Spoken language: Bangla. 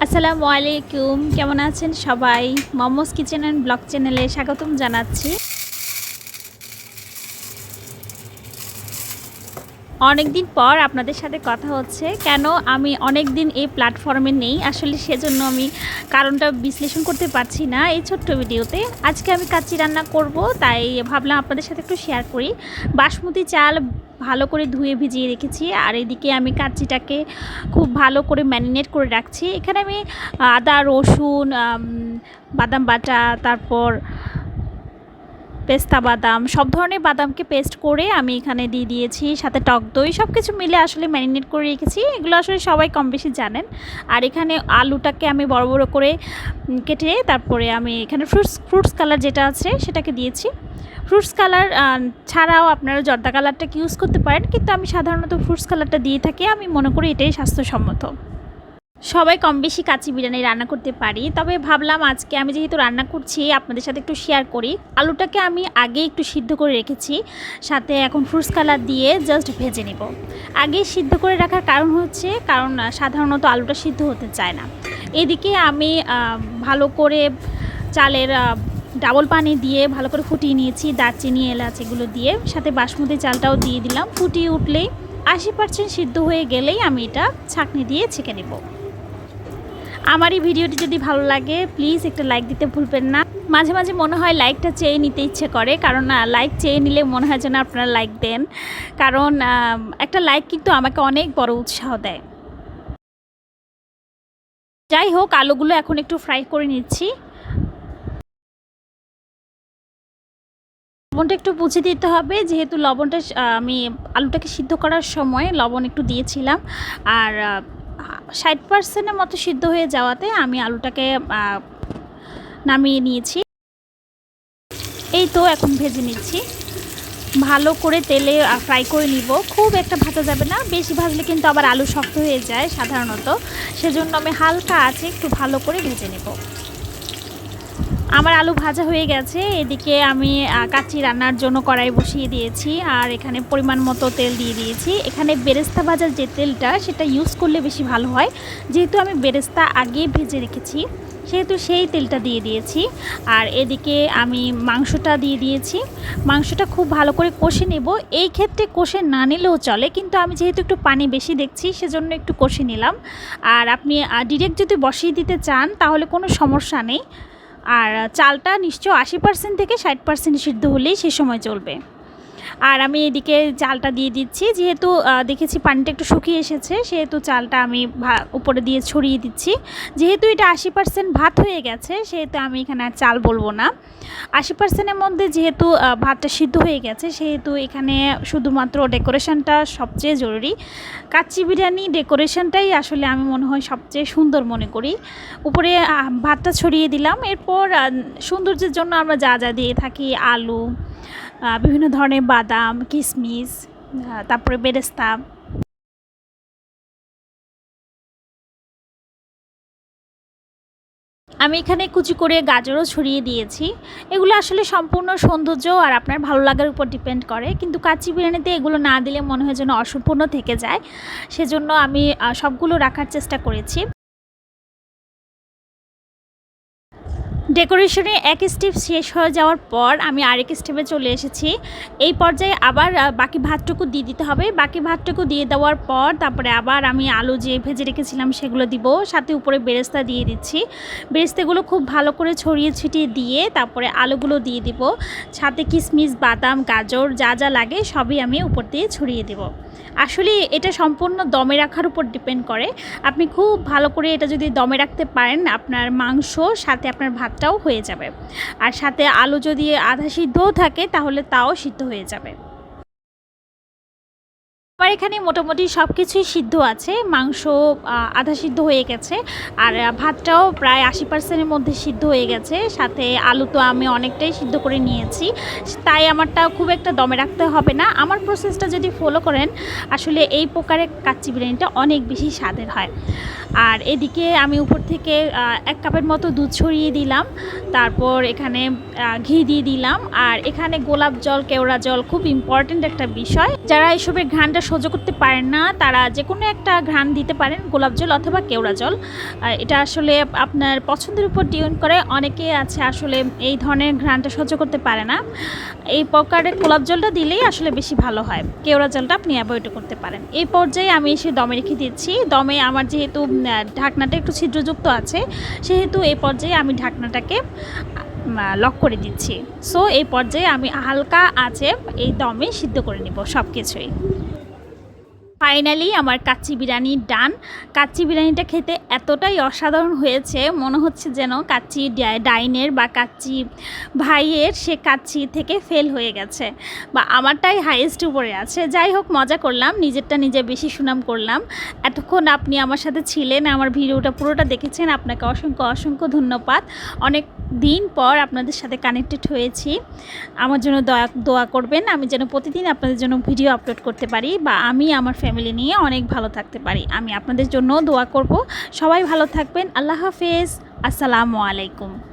আসসালামু আলাইকুম। কেমন আছেন সবাই? মোমোস কিচেন অ্যান্ড ব্লগ চ্যানেলে স্বাগতম জানাচ্ছি। অনেক দিন পর আপনাদের সাথে কথা হচ্ছে। কেন আমি অনেক দিন এই প্ল্যাটফর্মে নেই? আসলে সেজন্য আমি কারণটা বিশ্লেষণ করতে পারছি না এই ছোট্ট ভিডিওতে। আজকে আমি কাচ্চি রান্না করব, তাই ভাবলাম আপনাদের সাথে একটু শেয়ার করি। বাসমতি চাল ভালো করে ধুয়ে ভিজিয়ে রেখেছি, আর এদিকে আমি কাচ্চিটাকে খুব ভালো করে ম্যারিনেট করে রাখছি। এখানে আমি আদা, রসুন বাদাম বাটা, তারপর পেস্তা বাদাম, সব ধরনের বাদামকে পেস্ট করে আমি এখানে দিয়ে দিয়েছি, সাথে টক দই সব কিছু মিলে আসলে ম্যারিনেট করে রেখেছি। এগুলো আসলে সবাই কম বেশি জানেন। আর এখানে আলুটাকে আমি বড় বড় করে কেটে তারপরে আমি এখানে ফ্রুটস ফ্রুটস কালার যেটা আছে সেটাকে দিয়েছি। ফ্রুটস কালার ছাড়াও আপনারা জর্দা কালারটাকে ইউজ করতে পারেন, কিন্তু আমি সাধারণত ফ্রুটস কালারটা দিয়ে থাকি, আমি মনে করি এটাই স্বাস্থ্যসম্মত। সবাই কম বেশি কাচি বিরিয়ানি রান্না করতে পারি। তবে ভাবলাম আজকে আমি যেহেতু রান্না করছি, আপনাদের সাথে একটু শেয়ার করি। আলুটাকে আমি আগে একটু সিদ্ধ করে রেখেছি, সাথে এখন ফ্রুটস কালার দিয়ে জাস্ট ভেজে নেব। আগে সিদ্ধ করে রাখার কারণ হচ্ছে, কারণ সাধারণত আলুটা সিদ্ধ হতে চায় না। এদিকে আমি ভালো করে চালের ডাবল পানি দিয়ে ভালো করে ফুটিয়ে নিয়েছি, দারচিনি, এলাচ এগুলো দিয়ে। সাথে বাসমতি চালটাও দিয়ে দিলাম। ফুটিয়ে উঠলেই আশি পার্সেন্ট সিদ্ধ হয়ে গেলেই আমি এটা ছাঁকনি দিয়ে ছেঁকে নেব। আমার এই ভিডিওটি যদি ভালো লাগে প্লিজ একটা লাইক দিতে ভুলবেন না। মাঝে মাঝে মনে হয় লাইকটা চেয়ে নিতে ইচ্ছে করে, কারণ লাইক চেয়ে নিলে মনে হয় যেন আপনারা লাইক দেন। কারণ একটা লাইক কিন্তু আমাকে অনেক বড় উৎসাহ দেয়। যাই হোক, আলুগুলো এখন একটু ফ্রাই করে নিচ্ছি। লবণটা একটু বুঝে দিতে হবে, যেহেতু লবণটা আমি আলুটাকে সিদ্ধ করার সময় লবণ একটু দিয়েছিলাম। আর ষাট পার্সেন্টের মতো সিদ্ধ হয়ে যাওয়াতে আমি আলুটাকে নামিয়ে নিয়েছি। এই তো এখন ভেজে নিচ্ছি। ভালো করে তেলে ফ্রাই করে নিব। খুব একটা ভাজা যাবে না। বেশি ভাজলে কিন্তু আবার আলু শক্ত হয়ে যায় সাধারণত। সেজন্য আমি হালকা আছে একটু ভালো করে ভেজে নেব। আমার আলু ভাজা হয়ে গেছে। এদিকে আমি কাচ্চি রান্নার জন্য কড়াই বসিয়ে দিয়েছি আর এখানে পরিমাণ মতো তেল দিয়ে দিয়েছি। এখানে বেরেস্তা ভাজার যে তেলটা, সেটা ইউজ করলে বেশি ভালো হয়। যেহেতু আমি বেরেস্তা আগে ভেজে রেখেছি, সেহেতু সেই তেলটা দিয়ে দিয়েছি। আর এদিকে আমি মাংসটা দিয়ে দিয়েছি। মাংসটা খুব ভালো করে কষে নেব। এই ক্ষেত্রে কষে না নিলেও চলে, কিন্তু আমি যেহেতু একটু পানি বেশি দেখছি, সেজন্য একটু কষে নিলাম। আর আপনি ডিরেক্ট যদি বসিয়ে দিতে চান, তাহলে কোনো সমস্যা নেই। আর চালটা নিশ্চয় আশি পার্সেন্ট থেকে ষাট পার্সেন্ট সিদ্ধ হলেই সে সময় চলবে। আর আমি এদিকে চালটা দিয়ে দিচ্ছি, যেহেতু দেখেছি পানিটা একটু শুকিয়ে এসেছে, সেহেতু চালটা আমি উপরে দিয়ে ছড়িয়ে দিচ্ছি। যেহেতু এটা আশি পার্সেন্ট ভাত হয়ে গেছে, সেহেতু আমি এখানে আর চাল বলব না। আশি পার্সেন্টের মধ্যে যেহেতু ভাতটা সিদ্ধ হয়ে গেছে, সেহেতু এখানে শুধুমাত্র ডেকোরেশনটা সবচেয়ে জরুরি। কাচ্চি বিরিয়ানি ডেকোরেশনটাই আসলে আমি মনে হয় সবচেয়ে সুন্দর মনে করি। উপরে ভাতটা ছড়িয়ে দিলাম, এরপর সৌন্দর্যের জন্য আমরা যা যা দিয়ে থাকি, আলু বিভিন্ন ধরনের বাদাম কিশমিশ তারপরে বেরেস্তা। আমি এখানে কুচি করে গাজরও ছড়িয়ে দিয়েছি। এগুলো আসলে সম্পূর্ণ সৌন্দর্য আর আপনার ভালো লাগার উপর ডিপেন্ড করে। কিন্তু কাচ্চি বিরিয়ানিতে এগুলো না দিলে মনে হয় যেন অসম্পূর্ণ থেকে যায়। সেজন্য আমি সবগুলো রাখার চেষ্টা করেছি। ডেকোরেশনে এক স্টেপ শেষ হয়ে যাওয়ার পর আমি আরেক স্টেপে চলে এসেছি। এই পর্যায়ে আবার বাকি ভাতটুকু দিয়ে দিতে হবে। বাকি ভাতটুকু দিয়ে দেওয়ার পর তারপরে আবার আমি আলু যে ভেজে রেখেছিলাম সেগুলো দিব। সাথে উপরে বেরেস্তা দিয়ে দিচ্ছি। বেরেস্তাগুলো খুব ভালো করে ছড়িয়ে ছিটিয়ে দিয়ে তারপরে আলুগুলো দিয়ে দিব। সাথে কিশমিশ, বাদাম, গাজর যা যা লাগে সবই আমি উপর দিয়ে ছড়িয়ে দেব। আসলে এটা সম্পূর্ণ দমে রাখার উপর ডিপেন্ড করে। আপনি খুব ভালো করে এটা যদি দমে রাখতে পারেন, আপনার মাংস, সাথে আপনার ভাতটাও হয়ে যাবে। আর সাথে আলু যদি আধা সিদ্ধও থাকে, তাহলে তাও সিদ্ধ হয়ে যাবে। আমার এখানে মোটামুটি সব কিছুই সিদ্ধ আছে। মাংস আধা সিদ্ধ হয়ে গেছে। আর ভাতটাও প্রায় আশি পার্সেন্টের মধ্যে সিদ্ধ হয়ে গেছে। সাথে আলু তো আমি অনেকটাই সিদ্ধ করে নিয়েছি। তাই আমারটা খুব একটা দমে রাখতে হবে না। আমার প্রসেসটা যদি ফলো করেন, আসলে এই প্রকারের কাচ্চি বিরিয়ানিটা অনেক বেশি স্বাদের হয়। আর এদিকে আমি উপর থেকে এক কাপের মতো দুধ ছড়িয়ে দিলাম। তারপর এখানে ঘি দিয়ে দিলাম। আর এখানে গোলাপ জল, কেওড়া জল খুব ইম্পর্ট্যান্ট একটা বিষয়। যারা এসবের ঘ্রাণটা সহ্য করতে পারেন না, তারা যে কোনো একটা ঘ্রাণ দিতে পারেন, গোলাপ জল অথবা কেওড়া জল। এটা আসলে আপনার পছন্দের উপর ডিউন করে, অনেকে আছে আসলে এই ধরনের ঘ্রাণটা সহ্য করতে পারে না। এই প্রকারের গোলাপ জলটা দিলেই আসলে বেশি ভালো হয়, কেওড়া জলটা আপনি অ্যাভয়েড করতে পারেন। এই পর্যায়ে আমি এসে দমে রেখে দিচ্ছি। দমে আমার যেহেতু ঢাকনাটা একটু ছিদ্রযুক্ত আছে, সেহেতু এই পর্যায়ে আমি ঢাকনাটাকে লক করে দিচ্ছি। সো এই পর্যায়ে আমি হালকা আছে এই দমে সিদ্ধ করে নিব সব কিছুই ফাইনালি আমার কাচ্চি বিরিয়ানি ডান। কাচ্চি বিরিয়ানিটা খেতে এতটাই অসাধারণ হয়েছে, মনে হচ্ছে যেন কাচ্চি ডাইনের বা কাচ্চি ভাইয়ের সে কাচ্চি থেকে ফেল হয়ে গেছে বা আমারটাই হাইয়েস্ট উপরে আছে। যাই হোক, মজা করলাম, নিজেরটা নিজে বেশি সুনাম করলাম। এতক্ষণ আপনি আমার সাথে ছিলেন, আমার ভিডিওটা পুরোটা দেখেছেন, আপনাকে অসংখ্য অসংখ্য ধন্যবাদ। অনেক দিন পর আপনাদের সাথে কানেক্টেড হয়েছি। আমার জন্য দয়া, দোয়া করবেন, আমি যেন প্রতিদিন আপনাদের জন্য ভিডিও আপলোড করতে পারি বা আমি আমার ফ্যামিলি নিয়ে অনেক ভালো থাকতে পারি। আমি আপনাদের জন্য দোয়া করব। সবাই ভালো থাকবেন। আল্লাহ হাফেজ। আসসালামু আলাইকুম।